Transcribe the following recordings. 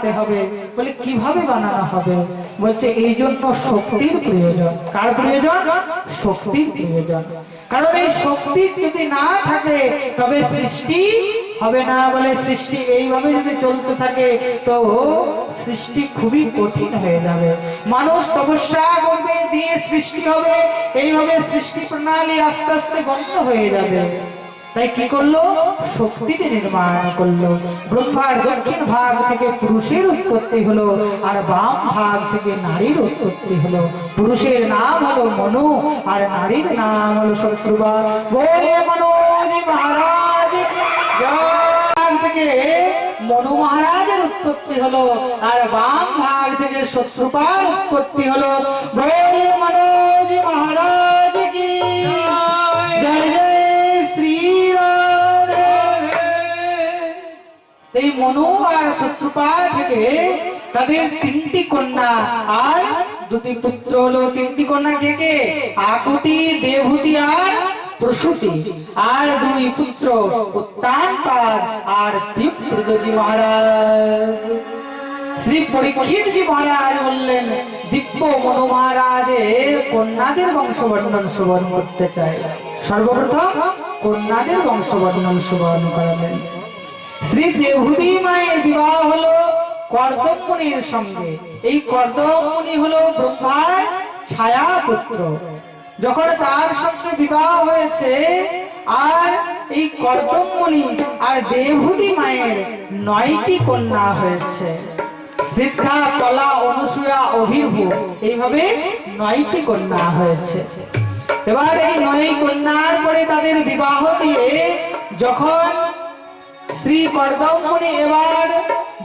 বানাতে হবে। বলে, কীভাবে বানানো হবে? বলছে, এই জন্য শক্তির প্রয়োজন। কার প্রয়োজন? শক্তির প্রয়োজন। কারণ এই শক্তি যদি না থাকে, তবে সৃষ্টি হবে না বলে সৃষ্টি এইভাবে যদি চলতে থাকে, তো সৃষ্টি খুবই কঠিন হয়ে যাবে। মানুষ তপস্যা করবে, দিয়ে সৃষ্টি হবে। এইভাবে সৃষ্টি প্রণালী আস্তে আস্তে বন্ধ হয়ে যাবে। তাই কি করল? শক্তিতে নির্মাণ করল। ব্রহ্মার দক্ষিণ ভাগ থেকে পুরুষের উৎপত্তি হলো, আর বাম ভাগ থেকে নারীর উৎপত্তি হলো। পুরুষের নাম হলো মনু, আর নারীর নাম হলো মহারাজ থেকে মনু মহারাজের উৎপত্তি হলো, আর বাম ভাগ থেকে শত্রুপার উৎপত্তি হলো। বলে এই আর শত্রুপা থেকে তাদের তিনটি কন্যা, আর দুটি পুত্র হলো তিনটি কন্যা কে কে? আকুতি, দেবহুতি, আর প্রসূতি। আর দুই পুত্র, উত্তান আর দীপ্রদী মহারাজ। শ্রী পরীক্ষিত জি মহারাজ বললেন, দিব্য মনু মহারাজের কন্যাদের বংশবর্ণন সুবর্ণ করতে চাই। সর্বপ্রথম কন্যাদের বংশবর্ণন সুবর্ণ করালেন শ্রী দেবহুতি মায়ের বিবাহ হলো কর্দমুনির সঙ্গে। এই কর্দমুনি হলো ব্রহ্মার ছায়া পুত্র যখন তার সঙ্গে বিবাহ হয়েছে, আর এই কর্দমুনি আর দেবহুতি মায়ের নয়টি কন্যা হয়েছে। সিদ্ধা কলা অনুসূয়া, অভিভূ, এইভাবে নয়টি কন্যা হয়েছে। এবার এই নয় কন্যার পরে তাদের বিবাহ দিয়ে যখন শ্রী কর্দমণি এবার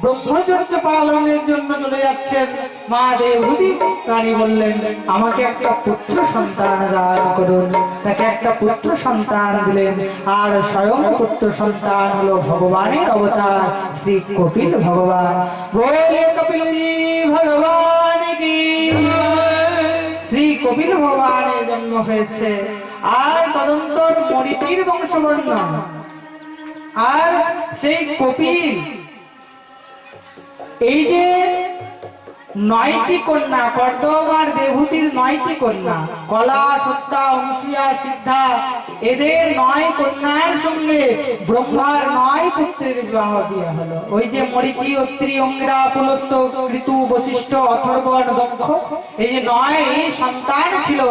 ব্রহ্মচর্য পালনের জন্য চলে যাচ্ছেন। মা দেবহুতি রানী বললেন, আমাকে একটা পুত্র সন্তান দান করুন। তাকে একটা পুত্র সন্তান দিলেন। আর স্বয়ং পুত্র সন্তান হলো ভগবানের অবতার, শ্রী কপিল ভগবান। বলে কপিলজি ভগবান কি? শ্রী কপিল ভগবানের জন্ম হয়েছে। আর তদন্তর মরিচির বংশবর্ণন আর সেই কপিল। এই যে নয়টি কন্যা, কর্দম আর দেবহুতির নয়টি কন্যা, কলা, সত্তা অংশিয়া সিদ্ধা, এদের নয় কন্যার সঙ্গে ব্রহ্মার নয় পুত্রের বিবাহ দেওয়া হলো। ওই যে মরিচি অত্রি অঙ্গিরা পুলস্ত ঋতু বশিষ্ঠ অথর্বণ দক্ষ, এই যে নয় সন্তান ছিল,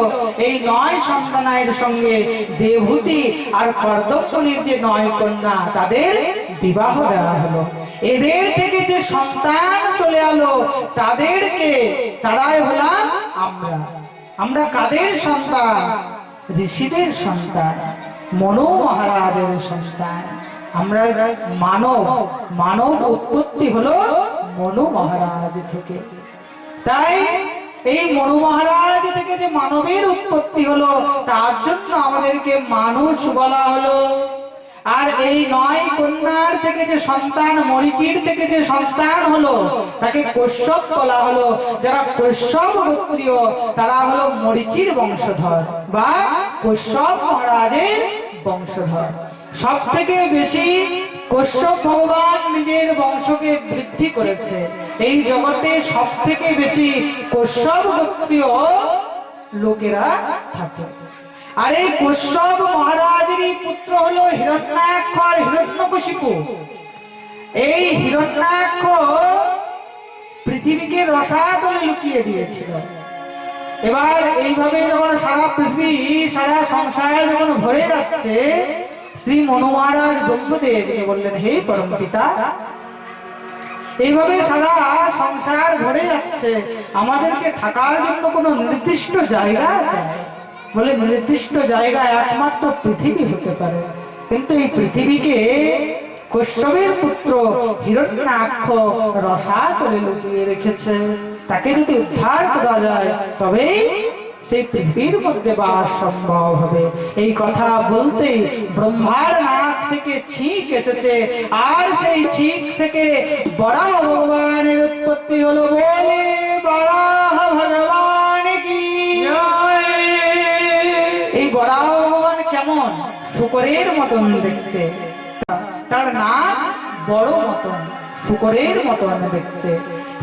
এই নয় সন্তানের সঙ্গে দেবহুতি আর কর্দমনের যে নয় কন্যা, তাদের বিবাহ দেওয়া হলো। এদের থেকে যে সন্তান চলে আলো তাদেরকে তারাই হলাম আমরা। আমরা কাদের সন্তান? ঋষিদের সন্তান। মনো মহারাজের সন্তান। আমরা মানব মানব উৎপত্তি হলো মনু মহারাজ থেকে। তাই এই মনু মহারাজ থেকে যে মানবের উৎপত্তি হলো, তার জন্য আমাদেরকে মানুষ বলা হলো। আর এই নয় কন্যার থেকে যে সন্তান, মরিচির থেকে যে সন্তান হলো, তাকে কশ্যপ বলা হলো। যারা কশ্যপ গোত্রীয়, তারা হলো মরিচির বংশধর বা কশ্যপ মহারাজের বংশধর। সব থেকে বেশি কশ্যপ ভগবান নিজের বংশকে বৃদ্ধি করেছে। এই জগতে সব থেকে বেশি কশ্যপ গোত্রীয় লোকেরা থাকে। আর এই কশ্যপ মহারাজেরই পুত্র হলো হিরণ্যাক্ষ আর হিরণ্যকশিপু। এই হিরণ্যাক্ষ পৃথিবীকে রসাতলে লুকিয়ে দিয়েছিল। এবার এইভাবে যখন সারা পৃথিবী, সারা সংসার যখন ভরে যাচ্ছে, শ্রী মনু মহারাজ ব্রহ্মদেব বললেন, হে পরম পিতা, এইভাবে সারা সংসার ভরে যাচ্ছে, আমাদেরকে থাকার জন্য কোনো নির্দিষ্ট জায়গা আছে? বলে, নির্দিষ্ট জায়গা একমাত্র পৃথিবী হতে পারে। কিন্তু এই পৃথিবীকে কশ্যপের পুত্র হিরণ্যাক্ষ রসা করে লুকিয়ে রেখেছে। তাকে যদি উদ্ধার করা যায়, তবে সেই পৃথিবীর মধ্যে বাস সম্ভব হবে। এই কথা বলতেই ব্রহ্মার নাক থেকে ছিক এসেছে। আর সেই ছিক থেকে বরাহ ভগবানের উৎপত্তি হলো বলে বরাহ ভগবান কি? এই বরাহ ভগবান কেমন? শুকরের মতন দেখতে। তার নাক বড় মতন, শুকরের মতন দেখতে।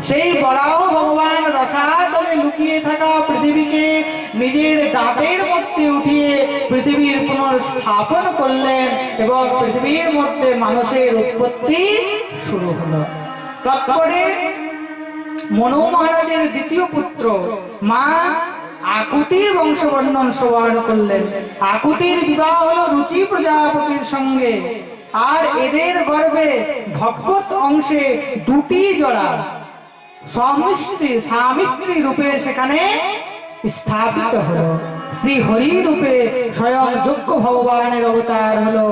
সেই বরাহ ভগবান রসাতলে লুকিয়ে থাকা পৃথিবীকে নিজের দাঁতের মধ্যে উঠিয়ে পৃথিবীর পুনর্স্থাপন করলেন এবং পৃথিবীর মধ্যে মানুষের উৎপত্তি শুরু হলো। তারপরে মনু মহারাজের দ্বিতীয় পুত্র মা আকুতির বংশবর্ণন শ্রবণ করলেন। আকুতির বিবাহ হলো রুচি প্রজাপতির সঙ্গে। আর এদের গর্ভে ভগবত অংশে দুটি জোড়া। স্বামী স্ত্রী স্বামী রূপে সেখানে স্থাপিত হলো। শ্রী হরি রূপে স্বয়ং যোগ্য ভগবানের অবতার হলো।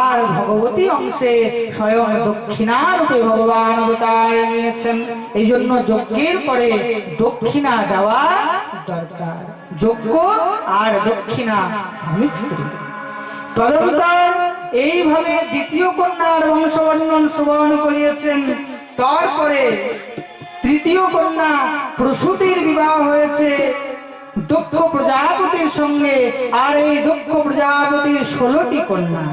আর ভগবতী অংশে স্বয়ং দক্ষিণা রূপে ভগবান অবতার নিয়েছেন। এই জন্য যজ্ঞের পরে দক্ষিণা দরকার। যজ্ঞ আর দক্ষিণা স্বামী তদন্তর এইভাবে দ্বিতীয় কন্যার বংশবর্ণন শ্রবণ করিয়েছেন। তারপরে তৃতীয় কন্যা, প্রসূতির বিবাহ হয়েছে। দক্ষ প্রজাপতির সঙ্গে, আর এই দক্ষ প্রজাপতির ষোলোটি কন্যা।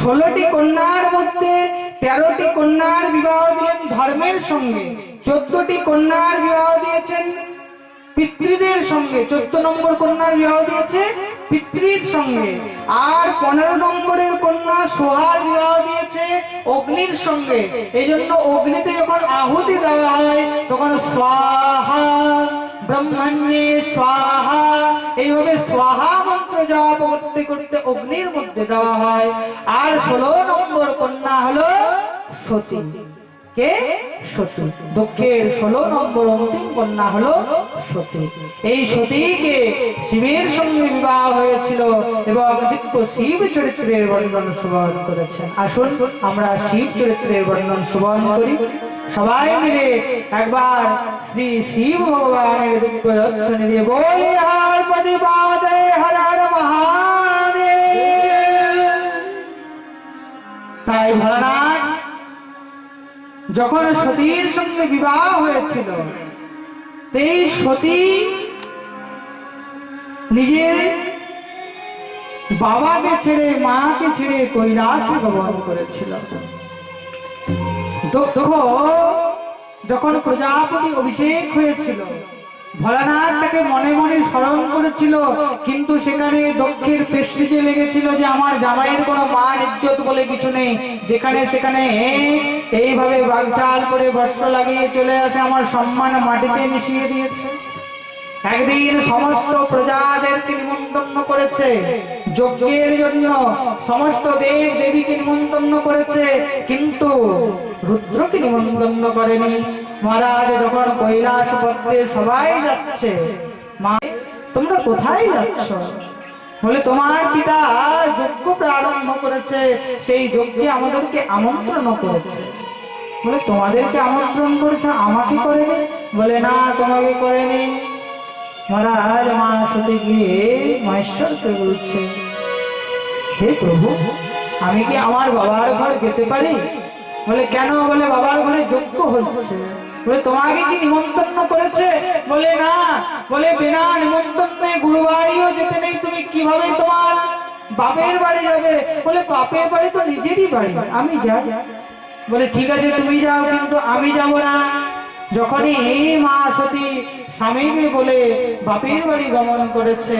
ষোলোটি কন্যার মধ্যে তেরোটি কন্যার বিবাহ দিলেন ধর্মের সঙ্গে, চোদ্দটি কন্যার বিবাহ দিয়েছেন পিতৃদের সঙ্গে, চোদ্দ নম্বর কন্যার বিবাহ দিয়েছে পিতৃর সঙ্গে। আর পনেরো নম্বরের কন্যা সোহার বিবাহ দিয়েছে অগ্নির সঙ্গে। এই জন্য অগ্নিতে যখন আহুতি দেওয়া হয়, তখন স্বাহা ব্রহ্মণ্যে স্বাহা। এইভাবে স্বাহা মন্ত্র জপ করতে করতে অগ্নির মধ্যে দেওয়া হয়। আর ষোলো নম্বর কন্যা হলো সতী। কে? দক্ষের ষোলো নম্বর অন্তিম কন্যা হলো এই সতীকে শিবের সঙ্গে বিবাহ হয়েছিল এবং শিব চরিত্রের বর্ণন শ্রবণ করেছেন। আসুন আমরা শিব চরিত্রের বর্ণন শ্রবণ করি। সবাই মিলে একবার শ্রী শিব ভগবানের রত্ন নিয়ে বলি হর হর যখন সতীর সঙ্গে বিবাহ হয়েছিল, সেই সতী নিজের বাবাকে ছেড়ে, মাকে ছেড়ে কৈলাসে গমন করেছিল। যখন প্রজাপতি অভিষেক হয়েছিল ভোলানাথ তাকে মনে মনে স্মরণ করেছিল, কিন্তু সেখানে দক্ষের পেস্টিজে লেগেছিল যে আমার জামাইয়ের কোনো মান ইজ্জত বলে কিছু নেই। যেখানে সেখানে এইভাবে বাগচাল করে বর্ষ লাগিয়ে চলে আসে, আমার সম্মান মাটিতে মিশিয়ে দিয়েছে। একদিন সমস্ত প্রজাদেরকে নিমন্ত্রণ করেছে। যজ্ঞের জন্য সমস্ত দেব দেবীকে নিমন্ত্রণ করেছে, কিন্তু রুদ্রকে নিমন্ত্রণ করেনি। মহারাজ, যখন কৈলাস পত্রে সবাই যাচ্ছে, মা, তোমরা কোথায় যাচ্ছ? বলে, তোমার পিতা যজ্ঞ প্রারম্ভ করেছে, সেই যজ্ঞে আমাদেরকে আমন্ত্রণ করেছে। বলে, তোমাদেরকে আমন্ত্রণ করেছে, আমাকে করেনি? বলে, না, তোমাকে করেনি। মহারাজ, মা সতী গিয়ে মহেশ্বরকে বলছে, হে প্রভু, আমি কি আমার বাবার ঘর যেতে পারি? বলে, কেন? বলে, বাবার ঘরে যোগ্য হচ্ছে। বলে, তোমাকে কি নিমন্ত্রণ করেছে? বলে, না। বলে, বিনা নিমন্ত্রণে গুরু বাড়িও যেতে নেই। তুমি কীভাবে তোমার বাপের বাড়ি যাবে? বলে, বাপের বাড়ি তো নিজেরই বাড়ি। আমি যাই। বলে, ঠিক আছে, তুমি যাও, কিন্তু আমি যাব না। যখনই এই মা সতী স্বামীকে বলে, বাপের বাড়ি গমন করেছে,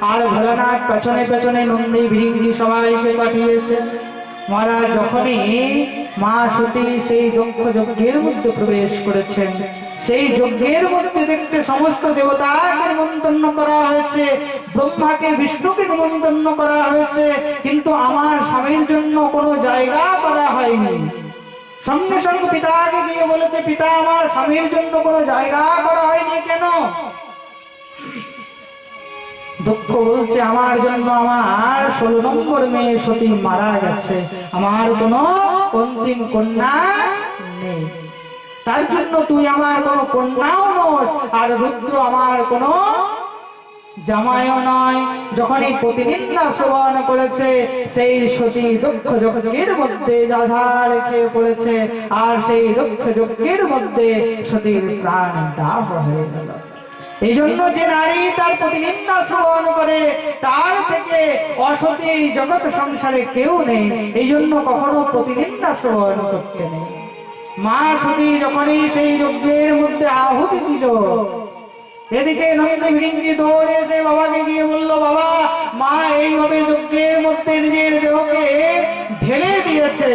আর ভোলানাথ পেছনে পেছনে নন্দী ভিঙ্গি সবাইকে পাঠিয়েছে। মহারাজ, যখনই মা সতী সেই দক্ষ যজ্ঞের মধ্যে প্রবেশ করেছেন। সেই যজ্ঞের মধ্যে দেখছে সমস্ত দেবতাকে নিমন্ত্রণ করা হয়েছে, ব্রহ্মাকে, বিষ্ণুকে নিমন্ত্রণ করা হয়েছে, কিন্তু আমার স্বামীর জন্য কোনো জায়গা করা হয়নি। সঙ্গে সঙ্গে পিতাকে গিয়ে বলেছে, পিতা, আমার স্বামীর জন্য কোনো জায়গা করা হয়নি কেন? দুঃখ বলছে, আমার জন্য আমার ষোলো নম্বর মেয়ে সতী মারা গেছে। আমার কোনো অন্তিম কন্যা নেই। তার জন্য তুই আমার কোনো কন্যাও নয় আর রুদ্র আমার কোনো জামাইও নয়। যখন এই প্রতিনিন্দা শ্রবণ করেছে, সেই সতী দক্ষ যজ্ঞের মধ্যে রাধা রেখে পড়েছে, আর সেই দক্ষ যজ্ঞের মধ্যে সতীর প্রাণ দাহ হয়ে গেল। এই জন্য যে নারী তার প্রতিনিন্দা শ্রবণ করে, তার থেকে অসতী এই জগৎ সংসারে কেউ নেই। এই জন্য কখনো প্রতিনিন্দা শ্রবণ করতে নেই। মা সতী যখনই সেই যজ্ঞের মধ্যে আহুতি দিল, এদিকে নন্দী ভিড়িঙ্গি দৌড়ে এসে বাবাকে গিয়ে বলল, বাবা, মা এইভাবে যজ্ঞের মধ্যে নিজের দেহকে ঢেলে দিয়েছে।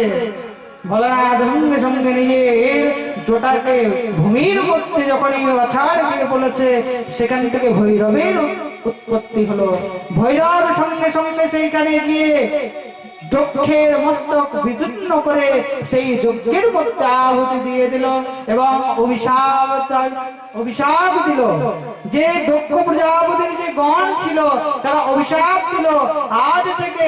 ভোলানাথ সঙ্গে সঙ্গে নিজের জোটাকে ভূমির মধ্যে যখনই অছাড় দিয়ে বলেছে, সেখান থেকে ভৈরবের উৎপত্তি হলো। ভৈরব সঙ্গে সঙ্গে সেইখানে গিয়ে মস্তক করে সেই যজ্ঞের মধ্যে আহুতি দিয়ে দিল এবং অভিশাপ অভিশাপ দিল। যে দক্ষ প্রজাপতির যে গণ ছিল, তারা অভিশাপ দিল। আজ থেকে